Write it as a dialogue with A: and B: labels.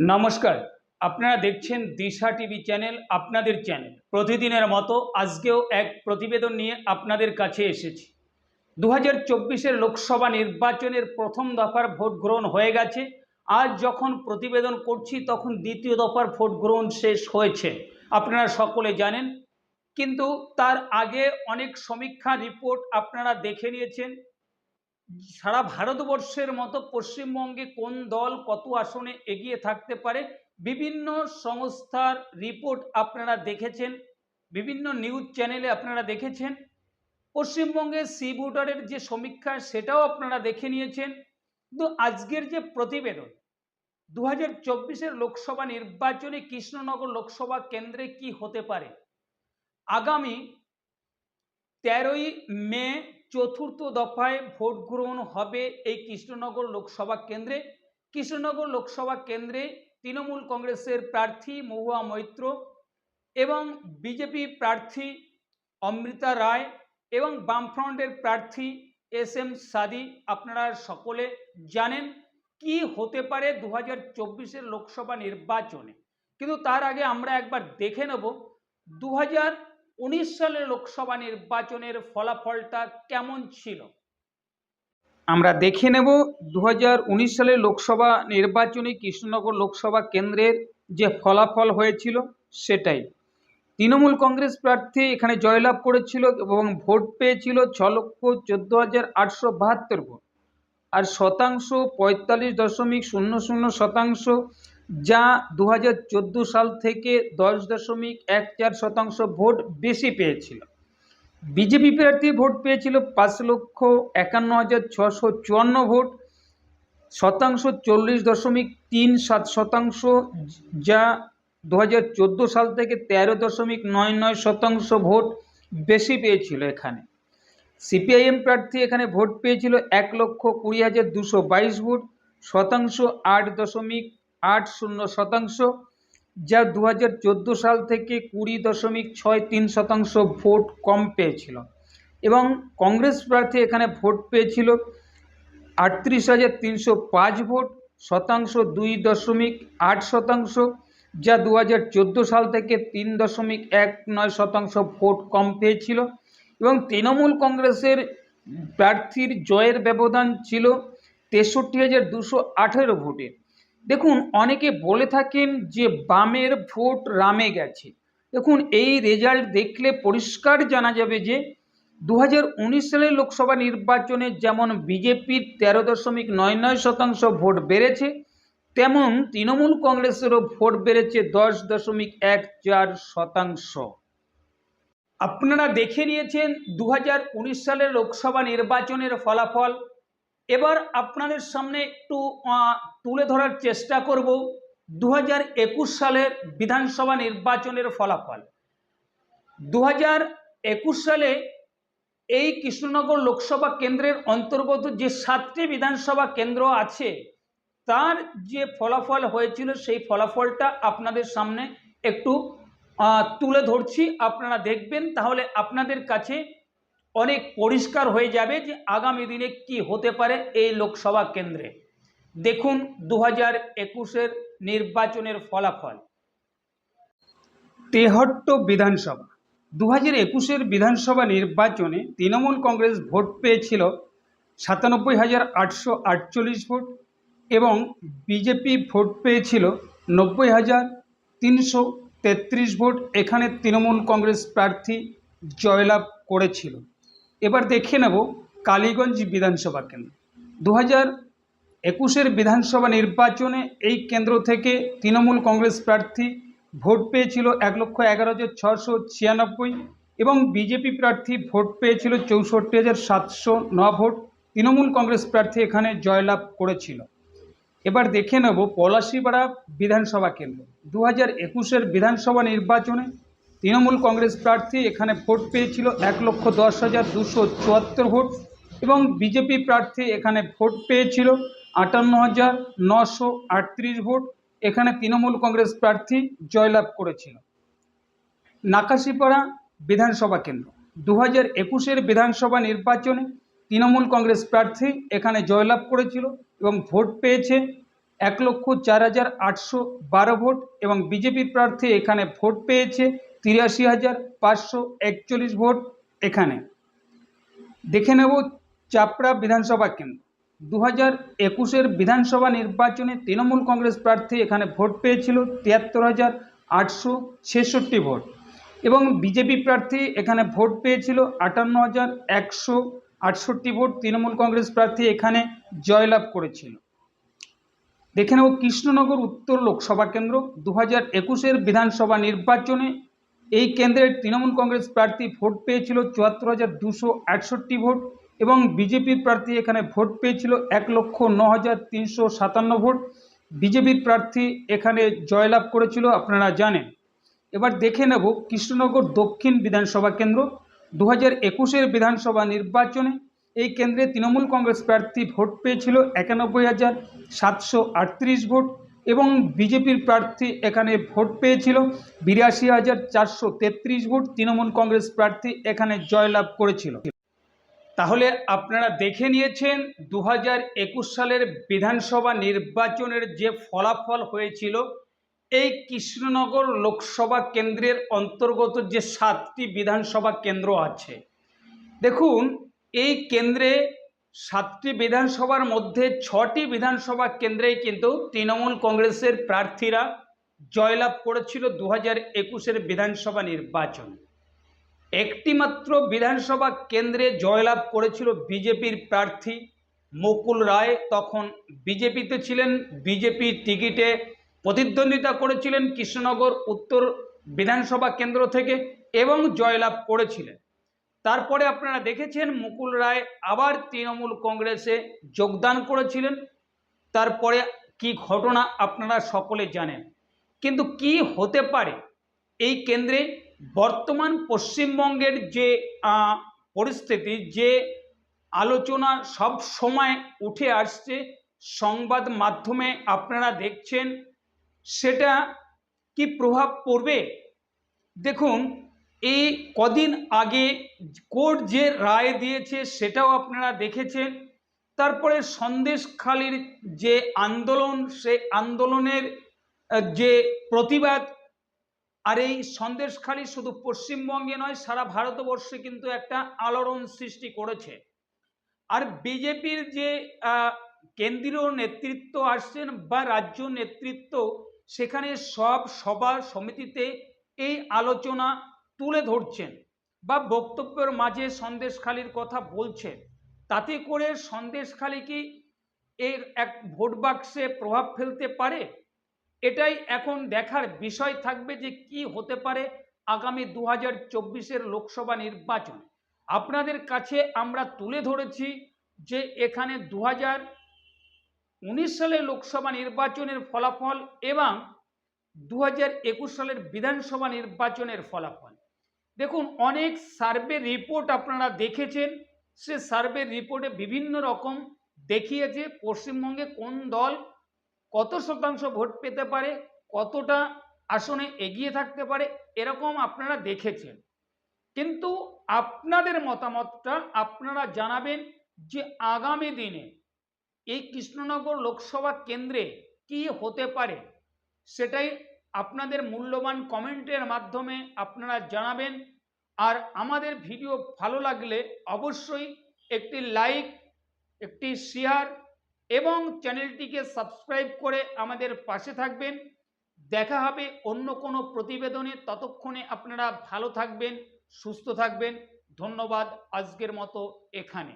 A: নমস্কার। আপনারা দেখছেন দিশা টিভি চ্যানেল, আপনাদের চ্যানেল। প্রতিদিনের মতো আজকেও এক প্রতিবেদন নিয়ে আপনাদের কাছে এসেছি। দু হাজার লোকসভা নির্বাচনের প্রথম দফার ভোট গ্রহণ হয়ে গেছে। আজ যখন প্রতিবেদন করছি, তখন দ্বিতীয় দফার ভোট গ্রহণ শেষ হয়েছে। আপনারা সকলে জানেন। কিন্তু তার আগে অনেক সমীক্ষা রিপোর্ট আপনারা দেখে নিয়েছেন। সারা ভারতবর্ষের মতো পশ্চিমবঙ্গে কোন দল কত আসনে এগিয়ে থাকতে পারে? বিভিন্ন সংস্থার রিপোর্ট আপনারা দেখেছেন, বিভিন্ন নিউজ চ্যানেলে আপনারা দেখেছেন। পশ্চিমবঙ্গের সি ভোটারের যে সমীক্ষা, সেটাও আপনারা দেখে নিয়েছেন। কিন্তু আজকের যে প্রতিবেদন দু হাজার চব্বিশের লোকসভা নির্বাচনে কৃষ্ণনগর লোকসভা কেন্দ্রে কি হতে পারে? আগামী তেরোই মে চতুর্থ দফায় ভোট গ্রহণ হবে এই কৃষ্ণনগর লোকসভা কেন্দ্রে। কৃষ্ণনগর লোকসভা কেন্দ্রে তৃণমূল কংগ্রেসের প্রার্থী মহুয়া মৈত্র এবং বিজেপি প্রার্থী অমৃতা রায় এবং বামফ্রন্টের প্রার্থী এস এম সাদি। আপনারা সকলে জানেন কি হতে পারে দু হাজার লোকসভা নির্বাচনে। কিন্তু তার আগে আমরা একবার দেখে নেব। দু হাজার উনিশ সালের লোকসভা নির্বাচনের ফলাফলটা কেমন ছিল? আমরা দেখে নেব দু সালের লোকসভা নির্বাচনে কৃষ্ণনগর লোকসভা কেন্দ্রের যে ফলাফল হয়েছিল সেটাই। তৃণমূল কংগ্রেস প্রার্থী এখানে জয়লাভ করেছিল এবং ভোট পেয়েছিল ছ লক্ষ চোদ্দ হাজার আটশো বাহাত্তর ভোট। আর শতাংশ পঁয়তাল্লিশ দশমিক শূন্য শূন্য শতাংশ যা দু হাজার চোদ্দ সাল থেকে দশ দশমিক এক চার শতাংশ ভোট বেশি পেয়েছিল। বিজেপি প্রার্থী ভোট পেয়েছিল পাঁচ লক্ষ একান্ন হাজার ছশো চুয়ান্ন ভোট, শতাংশ চল্লিশ দশমিক তিন সাত শতাংশ, যা দু হাজার চোদ্দ সাল থেকে তেরো দশমিক নয় নয় শতাংশ ভোট বেশি পেয়েছিল এখানে। সিপিআইএম প্রার্থী এখানে ভোট পেয়েছিল এক লক্ষ কুড়ি হাজার দুশো বাইশ ভোট, শতাংশ আট দশমিক আট শূন্য শতাংশ, যা দু হাজার চোদ্দ সাল থেকে কুড়ি দশমিক ছয় তিন শতাংশ ভোট কম পেয়েছিল। এবং কংগ্রেস প্রার্থী এখানে ভোট পেয়েছিল আটত্রিশ হাজার তিনশো পাঁচ ভোট, শতাংশ দুই দশমিক আট শতাংশ, যা দু হাজার চোদ্দ সাল থেকে তিন দশমিক এক নয় শতাংশ ভোট কম পেয়েছিল। এবং তৃণমূল কংগ্রেসের প্রার্থীর জয়ের ব্যবধান ছিল তেষট্টি হাজার দুশো আঠেরো ভোটে। দেখুন, অনেকে বলে থাকেন যে বামের ভোট রামে গেছে। দেখুন, এই রেজাল্ট দেখলে পরিষ্কার জানা যাবে যে দু হাজার উনিশ সালের লোকসভা নির্বাচনে যেমন বিজেপির তেরো দশমিক নয় নয় শতাংশ ভোট বেড়েছে, তেমন তৃণমূল কংগ্রেসেরও ভোট বেড়েছে দশ দশমিক এক চার শতাংশ। আপনারা দেখে নিয়েছেন দু হাজার উনিশ সালের লোকসভা নির্বাচনের ফলাফল। এবার আপনাদের সামনে একটু তুলে ধরার চেষ্টা করব দু হাজার একুশ সালের বিধানসভা নির্বাচনের ফলাফল। দু হাজার একুশ সালে এই কৃষ্ণনগর লোকসভা কেন্দ্রের অন্তর্গত যে সাতটি বিধানসভা কেন্দ্র আছে, তার যে ফলাফল হয়েছিল সেই ফলাফলটা আপনাদের সামনে একটু তুলে ধরছি। আপনারা দেখবেন, তাহলে আপনাদের কাছে অনেক পরিষ্কার হয়ে যাবে যে আগামী দিনে কি হতে পারে এই লোকসভা কেন্দ্রে। দেখুন দু হাজার একুশের নির্বাচনের ফলাফল। তেহট্ট বিধানসভা। দু হাজার একুশের বিধানসভা নির্বাচনে তৃণমূল কংগ্রেস ভোট পেয়েছিল সাতানব্বই হাজার আটশো আটচল্লিশ ভোট এবং বিজেপি ভোট পেয়েছিল নব্বই হাজার তিনশো তেত্রিশ ভোট। এখানে তৃণমূল কংগ্রেস প্রার্থী জয়লাভ করেছিল। এবার দেখে নেব কালীগঞ্জ বিধানসভা কেন্দ্র। দু হাজার একুশের বিধানসভা নির্বাচনে এই কেন্দ্র থেকে তৃণমূল কংগ্রেস প্রার্থী ভোট পেয়েছিল এক লক্ষ এগারো হাজার ছশো ছিয়ানব্বই এবং বিজেপি প্রার্থী ভোট পেয়েছিল চৌষট্টি হাজার সাতশো ন ভোট। তৃণমূল কংগ্রেস প্রার্থী এখানে জয়লাভ করেছিল। এবার দেখে নেব পলাশিপাড়া বিধানসভা কেন্দ্র। দু হাজার একুশের বিধানসভা নির্বাচনে তৃণমূল কংগ্রেস প্রার্থী এখানে ভোট পেয়েছিল এক লক্ষ দশ হাজার দুশো চুয়াত্তর ভোট এবং বিজেপি প্রার্থী এখানে ভোট পেয়েছিল আটান্ন হাজার নশো আটত্রিশ ভোট। এখানে তৃণমূল কংগ্রেস প্রার্থী জয়লাভ করেছিল। নাকাশিপাড়া বিধানসভা কেন্দ্র। দু হাজার একুশের বিধানসভা নির্বাচনে তৃণমূল কংগ্রেস প্রার্থী এখানে জয়লাভ করেছিল এবং ভোট পেয়েছে এক লক্ষ চার হাজার আটশো বারো ভোট এবং বিজেপির প্রার্থী এখানে ভোট পেয়েছে তিরাশি হাজার পাঁচশো একচল্লিশ ভোট এখানে। দেখে নেব চাপড়া বিধানসভা কেন্দ্র। দু হাজার একুশের বিধানসভা নির্বাচনে তৃণমূল কংগ্রেস প্রার্থী এখানে ভোট পেয়েছিল তিয়াত্তর হাজার আটশো ছেষট্টি ভোট এবং বিজেপি প্রার্থী এখানে ভোট পেয়েছিল আটান্ন হাজার একশো আটষট্টি ভোট। তৃণমূল কংগ্রেস প্রার্থী এখানে জয়লাভ করেছিল। দেখে নেব কৃষ্ণনগর উত্তর লোকসভা কেন্দ্র। দু হাজার একুশের বিধানসভা নির্বাচনে এই কেন্দ্রের তৃণমূল কংগ্রেস প্রার্থী ভোট পেয়েছিল চুয়াত্তর হাজার দুশো আটষট্টি ভোট এবং বিজেপির প্রার্থী এখানে ভোট পেয়েছিল এক লক্ষ ন হাজার তিনশো সাতান্ন ভোট। বিজেপির প্রার্থী এখানে জয়লাভ করেছিল, আপনারা জানেন। এবার দেখে নেব কৃষ্ণনগর দক্ষিণ বিধানসভা কেন্দ্র। দু হাজার একুশের বিধানসভা নির্বাচনে এই কেন্দ্রে তৃণমূল কংগ্রেস প্রার্থী ভোট পেয়েছিল একানব্বই হাজার সাতশো আটত্রিশ ভোট। এবং বিজেপির প্রার্থী এখানে ভোট পেয়েছিল। বিরাশি হাজার চারশো তেত্রিশ ভোট তৃণমূল কংগ্রেস প্রার্থী এখানে জয়লাভ করেছিল। তাহলে আপনারা দেখে নিয়েছেন দু হাজার একুশ সালের বিধানসভা নির্বাচনের যে ফলাফল হয়েছিল, এই কৃষ্ণনগর লোকসভা কেন্দ্রের অন্তর্গত যে সাতটি বিধানসভা কেন্দ্র আছে। দেখুন, এই কেন্দ্রে সাতটি বিধানসভার মধ্যে ছটি বিধানসভা কেন্দ্রেই কিন্তু তৃণমূল কংগ্রেসের প্রার্থীরা জয়লাভ করেছিল দু হাজার একুশের বিধানসভা নির্বাচন। একটিমাত্র বিধানসভা কেন্দ্রে জয়লাভ করেছিল বিজেপির প্রার্থী মুকুল রায়। তখন বিজেপিতে ছিলেন, বিজেপি টিকিটে প্রতিদ্বন্দ্বিতা করেছিলেন কৃষ্ণনগর উত্তর বিধানসভা কেন্দ্র থেকে এবং জয়লাভ করেছিলেন। তারপরে আপনারা দেখেছেন মুকুল রায় আবার তৃণমূল কংগ্রেসে যোগদান করেছিলেন। তারপরে কি ঘটনা আপনারা সকলে জানেন। কিন্তু কি হতে পারে এই কেন্দ্রে বর্তমান পশ্চিমবঙ্গের যে পরিস্থিতি, যে আলোচনা সব সময় উঠে আসছে, সংবাদ মাধ্যমে আপনারা দেখছেন, সেটা কি প্রভাব পড়বে? দেখুন এই কদিন আগে কোর্ট যে রায় দিয়েছে সেটাও আপনারা দেখেছেন। তারপরে সন্দেশখালির যে আন্দোলন, সে আন্দোলনের যে প্রতিবাদ, আর এই সন্দেশখালি শুধু পশ্চিমবঙ্গে নয়, সারা ভারতবর্ষে কিন্তু একটা আলোড়ন সৃষ্টি করেছে। আর বিজেপির যে কেন্দ্রীয় নেতৃত্ব আসছেন বা রাজ্য নেতৃত্ব, সেখানে সব সভা সমিতিতে এই আলোচনা তুলে ধরছেন বা বক্তব্যের মাঝে সন্দেশখালির কথা বলছেন, তাতে করে সন্দেশখালি কি এর এক ভোট বাক্সে প্রভাব ফেলতে পারে? এটাই এখন দেখার বিষয় থাকবে যে কি হতে পারে আগামী দু হাজার লোকসভা নির্বাচন। আপনাদের কাছে আমরা তুলে ধরেছি যে এখানে দু উনিশ সালে লোকসভা নির্বাচনের ফলাফল এবং দু হাজার একুশ সালের বিধানসভা নির্বাচনের ফলাফল। দেখুন, অনেক সার্ভে রিপোর্ট আপনারা দেখেছেন। সে সার্ভে রিপোর্টে বিভিন্ন রকম দেখিয়েছে পশ্চিমবঙ্গে কোন দল কত শতাংশ ভোট পেতে পারে, কতটা আসনে এগিয়ে থাকতে পারে, এরকম আপনারা দেখেছেন। কিন্তু আপনাদের মতামতটা আপনারা জানাবেন যে আগামী দিনে এই কৃষ্ণনগর লোকসভা কেন্দ্রে কি হতে পারে, সেটাই আপনাদের মূল্যবান কমেন্টের মাধ্যমে আপনারা জানাবেন। আর আমাদের ভিডিও ভালো লাগলে অবশ্যই একটি লাইক, একটি শেয়ার এবং চ্যানেলটিকে সাবস্ক্রাইব করে আমাদের পাশে থাকবেন। দেখা হবে অন্য কোনো প্রতিবেদনে। ততক্ষণে আপনারা ভালো থাকবেন, সুস্থ থাকবেন। ধন্যবাদ আজকের মতো এখানে।